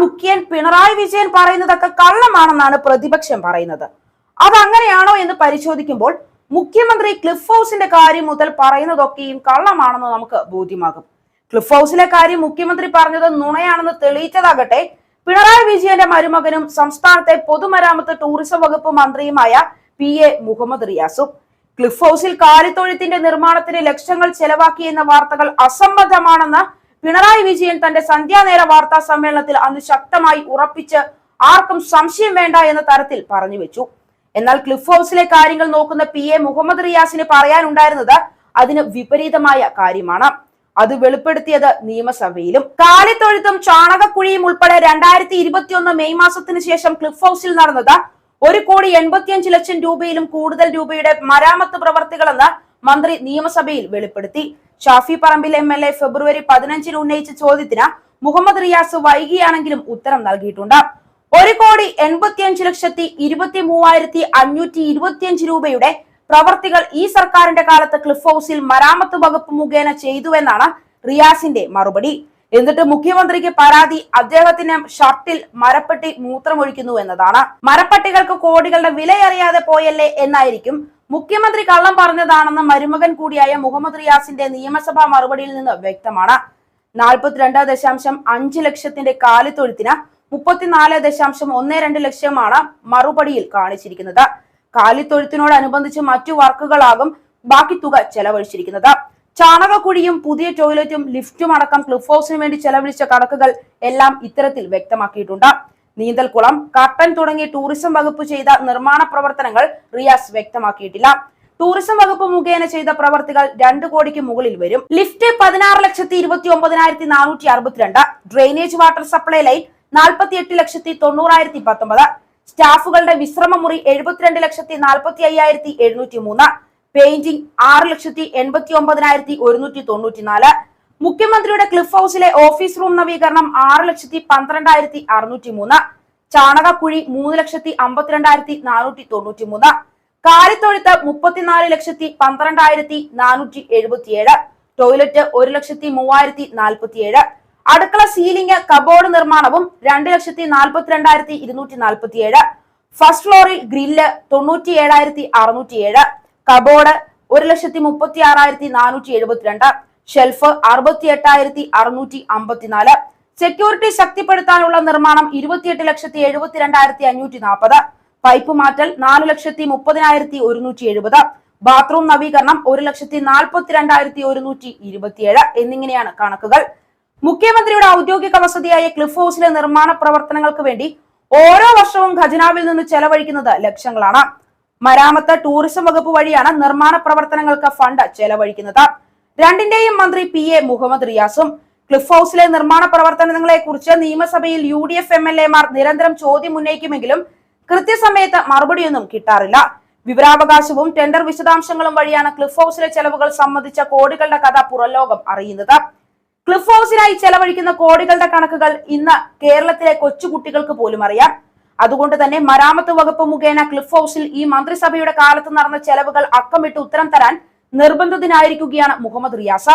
മുഖ്യൻ പിണറായി വിജയൻ പറയുന്നതൊക്കെ കള്ളമാണെന്നാണ് പ്രതിപക്ഷം പറയുന്നത്. അതങ്ങനെയാണോ എന്ന് പരിശോധിക്കുമ്പോൾ മുഖ്യമന്ത്രി ക്ലിഫ് ഹൗസിന്റെ കാര്യം മുതൽ പറയുന്നതൊക്കെയും കള്ളമാണെന്ന് നമുക്ക് ബോധ്യമാകും. ക്ലിഫ് ഹൗസിലെ കാര്യം മുഖ്യമന്ത്രി പറഞ്ഞത് നുണയാണെന്ന് തെളിയിച്ചതാകട്ടെ പിണറായി വിജയന്റെ മരുമകനും സംസ്ഥാനത്തെ പൊതുമരാമത്ത് ടൂറിസം വകുപ്പ് മന്ത്രിയുമായ പി എ മുഹമ്മദ് റിയാസും ക്ലിഫ് ഹൗസിൽ കാലിത്തൊഴുത്തിന്റെ നിർമ്മാണത്തിന് ലക്ഷങ്ങൾ ചെലവാക്കിയെന്ന വാർത്തകൾ അസംബന്ധമാണെന്ന് പിണറായി വിജയൻ തന്റെ സന്ധ്യാനേര വാർത്താ സമ്മേളനത്തിൽ അന്ന് ശക്തമായി ഉറപ്പിച്ച് ആർക്കും സംശയം വേണ്ട എന്ന തരത്തിൽ പറഞ്ഞു വെച്ചു. എന്നാൽ ക്ലിഫ് ഹൗസിലെ കാര്യങ്ങൾ നോക്കുന്ന പി എ മുഹമ്മദ് റിയാസിന് പറയാനുണ്ടായിരുന്നത് അതിന് വിപരീതമായ കാര്യമാണ്. അത് വെളിപ്പെടുത്തിയത് നിയമസഭയിലും. കാലിത്തൊഴുത്തും ചാണകക്കുഴിയും ഉൾപ്പെടെ രണ്ടായിരത്തി ഇരുപത്തിയൊന്ന് മെയ് മാസത്തിന് ശേഷം ക്ലിഫ് ഹൗസിൽ നടന്നത് ഒരു കോടി എൺപത്തിയഞ്ച് ലക്ഷം രൂപയിലും കൂടുതൽ രൂപയുടെ മരാമത്ത് പ്രവർത്തികളെന്ന് മന്ത്രി നിയമസഭയിൽ വെളിപ്പെടുത്തി. Shafi Parambil M L A ഫെബ്രുവരി പതിനഞ്ചിന് ഉന്നയിച്ച ചോദ്യത്തിന് മുഹമ്മദ് റിയാസ് വൈകിയാണെങ്കിലും ഉത്തരം നൽകിയിട്ടുണ്ട്. ഒരു കോടി എൺപത്തിയഞ്ച് ലക്ഷത്തി ഇരുപത്തി മൂവായിരത്തി അഞ്ഞൂറ്റി ഇരുപത്തിയഞ്ച് രൂപയുടെ പ്രവർത്തികൾ ഈ സർക്കാരിന്റെ കാലത്ത് ക്ലിഫ് ഹൗസിൽ മരാമത്ത് വകുപ്പ് മുഖേന ചെയ്തുവെന്നാണ് റിയാസിന്റെ മറുപടി. എന്നിട്ട് മുഖ്യമന്ത്രിക്ക് പരാതി അദ്ദേഹത്തിന്റെ ഷർട്ടിൽ മരപ്പെട്ടി മൂത്രമൊഴിക്കുന്നു എന്നതാണ്. മരപ്പട്ടികൾക്ക് കോടികളുടെ വിലയറിയാതെ പോയല്ലേ എന്നായിരിക്കും മുഖ്യമന്ത്രി കള്ളം പറഞ്ഞതാണെന്ന് മരുമകൻ കൂടിയായ മുഹമ്മദ് റിയാസിന്റെ നിയമസഭാ മറുപടിയിൽ നിന്ന് വ്യക്തമാണ്. നാൽപ്പത്തിരണ്ട് ദശാംശം അഞ്ച് ലക്ഷത്തിന്റെ കാലിത്തൊഴുത്തിന് മുപ്പത്തിനാല് ദശാംശം ഒന്ന് രണ്ട് ലക്ഷമാണ് മറുപടിയിൽ കാണിച്ചിരിക്കുന്നത്. കാലിത്തൊഴുത്തിനോടനുബന്ധിച്ച് മറ്റു വർക്കുകളാകും ബാക്കി തുക ചെലവഴിച്ചിരിക്കുന്നത്. ചാണകക്കുഴിയും പുതിയ ടോയ്ലറ്റും ലിഫ്റ്റും അടക്കം ക്ലിഫ് ഹൗസിന് വേണ്ടി ചെലവഴിച്ച കണക്കുകൾ എല്ലാം ഇത്തരത്തിൽ വ്യക്തമാക്കിയിട്ടുണ്ട്. നീന്തൽക്കുളം കട്ടൻ തുടങ്ങി ടൂറിസം വകുപ്പ് ചെയ്ത നിർമ്മാണ പ്രവർത്തനങ്ങൾ റിയാസ് വ്യക്തമാക്കിയിട്ടില്ല. ടൂറിസം വകുപ്പ് മുഖേന ചെയ്ത പ്രവർത്തികൾ രണ്ടു കോടിക്ക് മുകളിൽ വരും. ലിഫ്റ്റ് പതിനാറ് ലക്ഷത്തി ഇരുപത്തി ഒമ്പതിനായിരത്തി നാനൂറ്റി അറുപത്തിരണ്ട്. ഡ്രെയിനേജ് വാട്ടർ സപ്ലൈ ലൈൻ നാൽപ്പത്തി എട്ട് ലക്ഷത്തി തൊണ്ണൂറായിരത്തി പത്തൊമ്പത്. സ്റ്റാഫുകളുടെ വിശ്രമ മുറി എഴുപത്തിരണ്ട് ലക്ഷത്തി നാൽപ്പത്തി അയ്യായിരത്തി എഴുന്നൂറ്റി മൂന്ന് പെയിന്റിംഗ് ആറ് ലക്ഷത്തി എൺപത്തി ഒമ്പതിനായിരത്തി ഒരുന്നൂറ്റി തൊണ്ണൂറ്റി നാല് മുഖ്യമന്ത്രിയുടെ ക്ലിഫ് ഹൗസിലെ ഓഫീസ് റൂം നവീകരണം ആറ് ലക്ഷത്തി പന്ത്രണ്ടായിരത്തി അറുന്നൂറ്റി മൂന്ന് ചാണകക്കുഴി മൂന്ന് ലക്ഷത്തി അമ്പത്തിരണ്ടായിരത്തി നാനൂറ്റി തൊണ്ണൂറ്റി മൂന്ന് കാലിത്തൊഴുത്ത് മുപ്പത്തിനാല് ലക്ഷത്തി പന്ത്രണ്ടായിരത്തി നാനൂറ്റി എഴുപത്തിയേഴ് ടോയ്ലറ്റ് ഒരു ലക്ഷത്തി മൂവായിരത്തി നാൽപ്പത്തിയേഴ് അടുക്കള സീലിംഗ് കബോർഡ് നിർമ്മാണവും രണ്ട് ലക്ഷത്തി നാൽപ്പത്തിരണ്ടായിരത്തി ഇരുന്നൂറ്റി നാൽപ്പത്തിയേഴ് ഫസ്റ്റ് ഫ്ലോറിൽ ഗ്രില്ല് തൊണ്ണൂറ്റി ഏഴായിരത്തി അറുന്നൂറ്റിയേഴ് കബോർഡ് ഒരു ലക്ഷത്തി മുപ്പത്തി ആറായിരത്തി നാനൂറ്റി എഴുപത്തിരണ്ട് ഷെൽഫ് അറുപത്തി എട്ടായിരത്തി അറുന്നൂറ്റി അമ്പത്തിനാല് സെക്യൂരിറ്റി ശക്തിപ്പെടുത്താനുള്ള നിർമ്മാണം ഇരുപത്തിയെട്ട് ലക്ഷത്തി എഴുപത്തിരണ്ടായിരത്തി അഞ്ഞൂറ്റി നാൽപ്പത് പൈപ്പ് മാറ്റൽ നാല് ലക്ഷത്തി മുപ്പതിനായിരത്തി ഒരുന്നൂറ്റി എഴുപത് ബാത്റൂം നവീകരണം ഒരു ലക്ഷത്തി നാൽപ്പത്തിരണ്ടായിരത്തി ഒരുന്നൂറ്റി ഇരുപത്തിയേഴ് എന്നിങ്ങനെയാണ് കണക്കുകൾ. മുഖ്യമന്ത്രിയുടെ ഔദ്യോഗിക വസതിയായ ക്ലിഫ് ഹൗസിലെ നിർമ്മാണ പ്രവർത്തനങ്ങൾക്ക് വേണ്ടി ഓരോ വർഷവും ഖജനാവിൽ നിന്ന് ചെലവഴിക്കുന്നത് ലക്ഷങ്ങളാണ്. മരാമത്ത് ടൂറിസം വകുപ്പ് വഴിയാണ് നിർമ്മാണ പ്രവർത്തനങ്ങൾക്ക് ഫണ്ട് ചെലവഴിക്കുന്നത്. രണ്ടിന്റെയും മന്ത്രി പി എ മുഹമ്മദ് റിയാസും. ക്ലിഫ് ഹൗസിലെ നിർമ്മാണ പ്രവർത്തനങ്ങളെ കുറിച്ച് നിയമസഭയിൽ U D F M L എമാർ നിരന്തരം ചോദ്യം ഉന്നയിക്കുമെങ്കിലും കൃത്യസമയത്ത് മറുപടിയൊന്നും കിട്ടാറില്ല. വിവരാവകാശവും ടെൻഡർ വിശദാംശങ്ങളും വഴിയാണ് ക്ലിഫ് ഹൗസിലെ ചെലവുകൾ സംബന്ധിച്ച കോടികളുടെ കഥ പുറലോകം അറിയുന്നത്. ക്ലിഫ് ഹൗസിനായി ചെലവഴിക്കുന്ന കോടികളുടെ കണക്കുകൾ ഇന്ന് കേരളത്തിലെ കൊച്ചുകുട്ടികൾക്ക് പോലും അറിയാം. അതുകൊണ്ട് തന്നെ മരാമത്ത് വകുപ്പ് മുഖേന ക്ലിഫ് ഹൗസിൽ ഈ മന്ത്രിസഭയുടെ കാലത്ത് നടന്ന ചെലവുകൾ അക്കമിട്ട് ഉത്തരം തരാൻ നിർബന്ധിതനായിരിക്കുകയാണ് മുഹമ്മദ് റിയാസ.